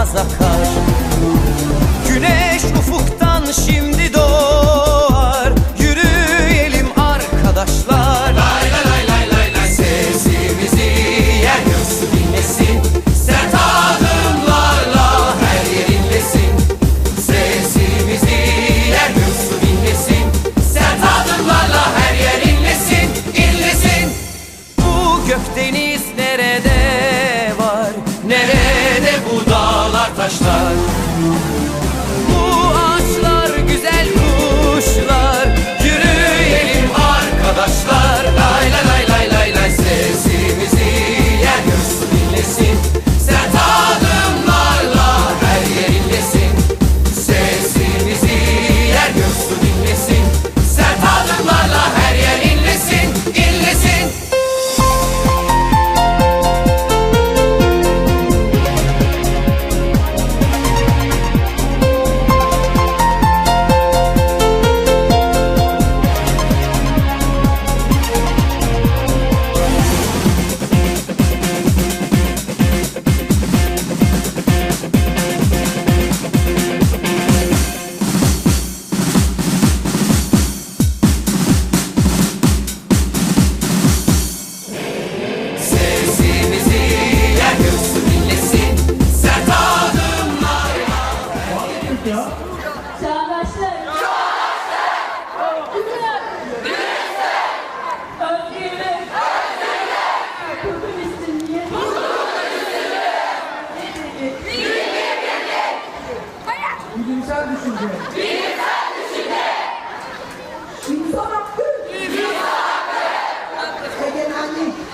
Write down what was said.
Mazakaj taşlar 쌓으시되 뒤를 쌓으시되 김서랍 끝! 김서랍 끝! 세계는 아니